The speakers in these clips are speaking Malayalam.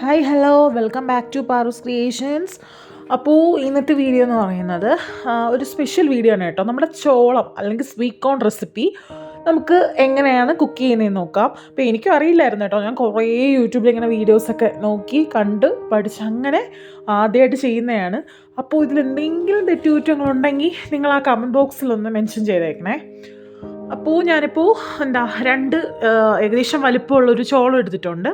Hi hello welcome back to Parus creations അപ്പോൾ ഇന്നത്തെ വീഡിയോ എന്ന് പറയുന്നത് ഒരു സ്പെഷ്യൽ വീഡിയോ ആണ് കേട്ടോ. നമ്മുടെ ചോളം അല്ലെങ്കിൽ സ്വീറ്റ് കോൺ റെസിപ്പി നമുക്ക് എങ്ങനെയാണ് കുക്ക് ചെയ്യുന്നതെന്ന് നോക്കാം. അപ്പോൾ എനിക്കും അറിയില്ലായിരുന്നു കേട്ടോ. ഞാൻ കുറേ യൂട്യൂബിൽ ഇങ്ങനെ വീഡിയോസൊക്കെ നോക്കി കണ്ട് പഠിച്ച് അങ്ങനെ ആദ്യമായിട്ട് ചെയ്യുന്നതാണ്. അപ്പോൾ ഇതിൽ എന്തെങ്കിലും തെറ്റുകുറ്റങ്ങളുണ്ടെങ്കിൽ നിങ്ങൾ ആ കമന്റ് ബോക്സിലൊന്ന് മെൻഷൻ ചെയ്തേക്കണേ. അപ്പോൾ ഞാനിപ്പോൾ എന്താ രണ്ട് ഏകദേശം വലിപ്പമുള്ളൊരു ചോളം എടുത്തിട്ടുണ്ട്.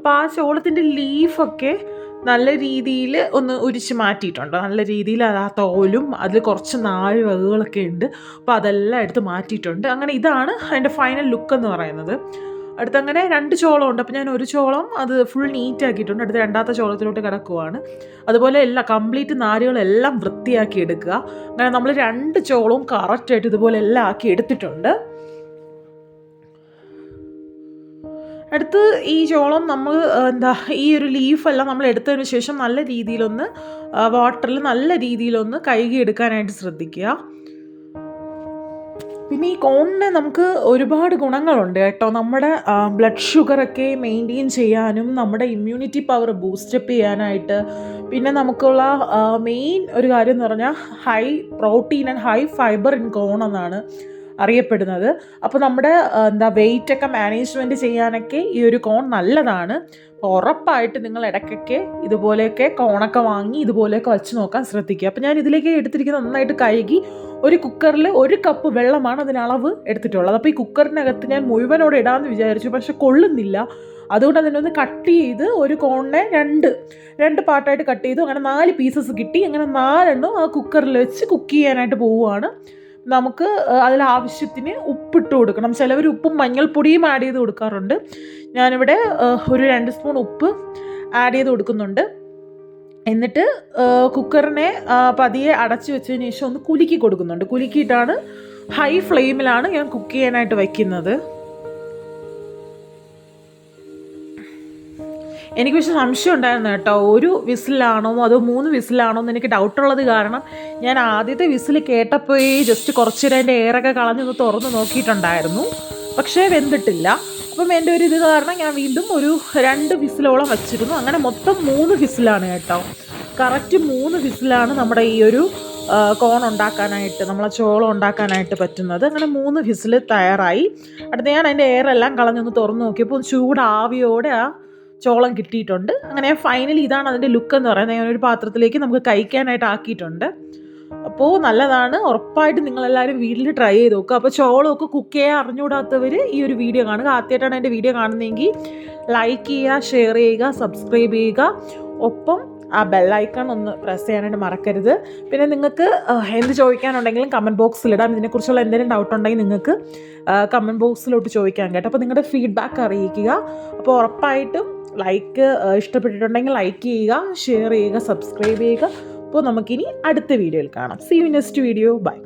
അപ്പോൾ ആ ചോളത്തിന്റെ ലീഫൊക്കെ നല്ല രീതിയിൽ ഒന്ന് ഉരിച്ച് മാറ്റിയിട്ടുണ്ട്. നല്ല രീതിയിൽ അത് ആ തോലും അതിൽ കുറച്ച് നാല് വകകളൊക്കെ ഉണ്ട്. അപ്പോൾ അതെല്ലാം എടുത്ത് മാറ്റിയിട്ടുണ്ട്. അങ്ങനെ ഇതാണ് അതിന്റെ ഫൈനൽ ലുക്ക് എന്ന് പറയുന്നത്. അടുത്തങ്ങനെ രണ്ട് ചോളം ഉണ്ട് അപ്പോൾ ഞാൻ ഒരു ചോളം അത് ഫുൾ നീറ്റ് ആക്കിയിട്ടുണ്ട്. അടുത്ത രണ്ടാമത്തെ ചോളത്തിലോട്ട് കിടക്കുവാണ്. അതുപോലെ എല്ലാ കംപ്ലീറ്റ് നാരുകളെല്ലാം വൃത്തിയാക്കി എടുക്കുക. അങ്ങനെ നമ്മൾ രണ്ട് ചോളവും കറക്റ്റായിട്ട് ഇതുപോലെ എല്ലാം ആക്കി എടുത്തിട്ടുണ്ട്. അടുത്ത് ഈ ചോളം നമ്മൾ എന്താ ഈ ഒരു ലീഫെല്ലാം നമ്മൾ എടുത്തതിന് ശേഷം നല്ല രീതിയിലൊന്ന് വാട്ടറിൽ നല്ല രീതിയിലൊന്ന് കഴുകി എടുക്കാനായിട്ട് ശ്രദ്ധിക്കുക. പിന്നെ ഈ കോണിന് നമുക്ക് ഒരുപാട് ഗുണങ്ങളുണ്ട് കേട്ടോ. നമ്മുടെ ബ്ലഡ് ഷുഗറൊക്കെ മെയിന്റെയിൻ ചെയ്യാനും നമ്മുടെ ഇമ്മ്യൂണിറ്റി പവർ ബൂസ്റ്റപ്പ് ചെയ്യാനായിട്ട്. പിന്നെ നമുക്കുള്ള മെയിൻ ഒരു കാര്യം എന്ന് പറഞ്ഞാൽ high protein and high fibre in corn എന്നാണ്. അറിയപ്പെടുന്നത്. അപ്പോൾ നമ്മുടെ എന്താ വെയിറ്റ് ഒക്കെ മാനേജ്മെന്റ് ചെയ്യാനൊക്കെ ഈ ഒരു കോൺ നല്ലതാണ്. അപ്പോൾ ഉറപ്പായിട്ട് നിങ്ങൾ ഇടയ്ക്കൊക്കെ ഇതുപോലെയൊക്കെ കോണൊക്കെ വാങ്ങി ഇതുപോലെയൊക്കെ വെച്ച് നോക്കാൻ ശ്രദ്ധിക്കുക. അപ്പോൾ ഞാൻ ഇതിലേക്ക് എടുത്തിരിക്കുന്നത് നന്നായിട്ട് കഴുകി ഒരു കുക്കറിൽ ഒരു കപ്പ് വെള്ളമാണ് അതിന് അളവ് എടുത്തിട്ടുള്ളത്. അപ്പോൾ ഈ കുക്കറിനകത്ത് ഞാൻ മുഴുവനോടെ ഇടാമെന്ന് വിചാരിച്ചു. പക്ഷെ കൊള്ളുന്നില്ല. അതുകൊണ്ട് അതിനൊന്ന് കട്ട് ചെയ്ത് ഒരു കോണിനെ രണ്ട് രണ്ട് പാർട്ടായിട്ട് കട്ട് ചെയ്തു. അങ്ങനെ നാല് പീസസ് കിട്ടി. അങ്ങനെ നാലെണ്ണം ആ കുക്കറിൽ വെച്ച് കുക്ക് ചെയ്യാനായിട്ട് പോവുകയാണ്. നമുക്ക് അതിൽ ആവശ്യത്തിന് ഉപ്പിട്ട് കൊടുക്കണം. ചിലവർ ഉപ്പും മഞ്ഞൾപ്പൊടിയും ആഡ് ചെയ്ത് കൊടുക്കാറുണ്ട്. ഞാനിവിടെ ഒരു രണ്ട് സ്പൂൺ ഉപ്പ് ആഡ് ചെയ്ത് കൊടുക്കുന്നുണ്ട്. എന്നിട്ട് കുക്കറിനെ പതിയെ അടച്ചു വെച്ചതിന് ശേഷം ഒന്ന് കുലുക്കി കൊടുക്കുന്നുണ്ട്. കുലുക്കിയിട്ടാണ് ഹൈ ഫ്ലെയിമിലാണ് ഞാൻ കുക്ക് ചെയ്യാനായിട്ട് വയ്ക്കുന്നത് എനിക്ക് പക്ഷെ സംശയം ഉണ്ടായിരുന്നു കേട്ടോ. ഒരു വിസിലാണോ അതോ മൂന്ന് വിസിലാണോ എന്ന് എനിക്ക് ഡൗട്ടുള്ളത് കാരണം ഞാൻ ആദ്യത്തെ വിസിൽ കേട്ടപ്പോഴേ ജസ്റ്റ് കുറച്ച് നേരം അതിന്റെ എയറൊക്കെ കളഞ്ഞൊന്ന് തുറന്ന് നോക്കിയിട്ടുണ്ടായിരുന്നു. പക്ഷേ വെന്തിട്ടില്ല. അപ്പം എന്റെ ഒരു ഇത് കാരണം ഞാൻ വീണ്ടും ഒരു രണ്ട് വിസിലോളം വച്ചിരുന്നു. അങ്ങനെ മൊത്തം മൂന്ന് വിസിലാണ് കേട്ടോ. കറക്റ്റ് മൂന്ന് വിസിലാണ് നമ്മുടെ ഈ ഒരു കോൺ ഉണ്ടാക്കാനായിട്ട് നമ്മളെ ചോളം ഉണ്ടാക്കാനായിട്ട് പറ്റുന്നത്. അങ്ങനെ മൂന്ന് വിസിൽ തയ്യാറായി. അടുത്ത് ഞാൻ അതിന്റെ എയറെല്ലാം കളഞ്ഞൊന്ന് തുറന്ന് നോക്കിയപ്പോൾ ചൂടാവിയോടെ ആ ചോളം കിട്ടിയിട്ടുണ്ട്. അങ്ങനെ ഫൈനലി ഇതാണ് അതിന്റെ ലുക്ക് എന്ന് പറയുന്നത്. ഞാൻ ഒരു പാത്രത്തിലേക്ക് നമുക്ക് കഴിക്കാനായിട്ട് ആക്കിയിട്ടുണ്ട്. അപ്പോൾ നല്ലതാണ്. ഉറപ്പായിട്ട് നിങ്ങളെല്ലാവരും വീട്ടിൽ ട്രൈ ചെയ്ത് നോക്കുക. അപ്പോൾ ചോളമൊക്കെ കുക്ക് ചെയ്യാൻ അറിഞ്ഞുകൂടാത്തവർ ഈ ഒരു വീഡിയോ കാണുക. ആദ്യമായിട്ടാണ് എന്റെ വീഡിയോ കാണുന്നതെങ്കിൽ ലൈക്ക് ചെയ്യുക ഷെയർ ചെയ്യുക സബ്സ്ക്രൈബ് ചെയ്യുക. ഒപ്പം ആ ബെല്ലൈക്കൺ ഒന്ന് പ്രസ് ചെയ്യാനായിട്ട് മറക്കരുത്. പിന്നെ നിങ്ങൾക്ക് എന്ത് ചോദിക്കാനുണ്ടെങ്കിലും കമന്റ് ബോക്സിലിടാം ഇതിനെക്കുറിച്ചുള്ള എന്തെങ്കിലും ഡൗട്ട് ഉണ്ടെങ്കിൽ നിങ്ങൾക്ക് കമന്റ് ബോക്സിലോട്ട് ചോദിക്കാൻ കേട്ടോ. അപ്പോൾ നിങ്ങളുടെ ഫീഡ്ബാക്ക് അറിയിക്കുക. അപ്പോൾ ഉറപ്പായിട്ടും ലൈക്ക് ഇഷ്ടപ്പെട്ടിട്ടുണ്ടെങ്കിൽ ലൈക്ക് ചെയ്യുക ഷെയർ ചെയ്യുക സബ്സ്ക്രൈബ് ചെയ്യുക. അപ്പോൾ നമുക്കിനി അടുത്ത വീഡിയോയിൽ കാണാം. See you next video bye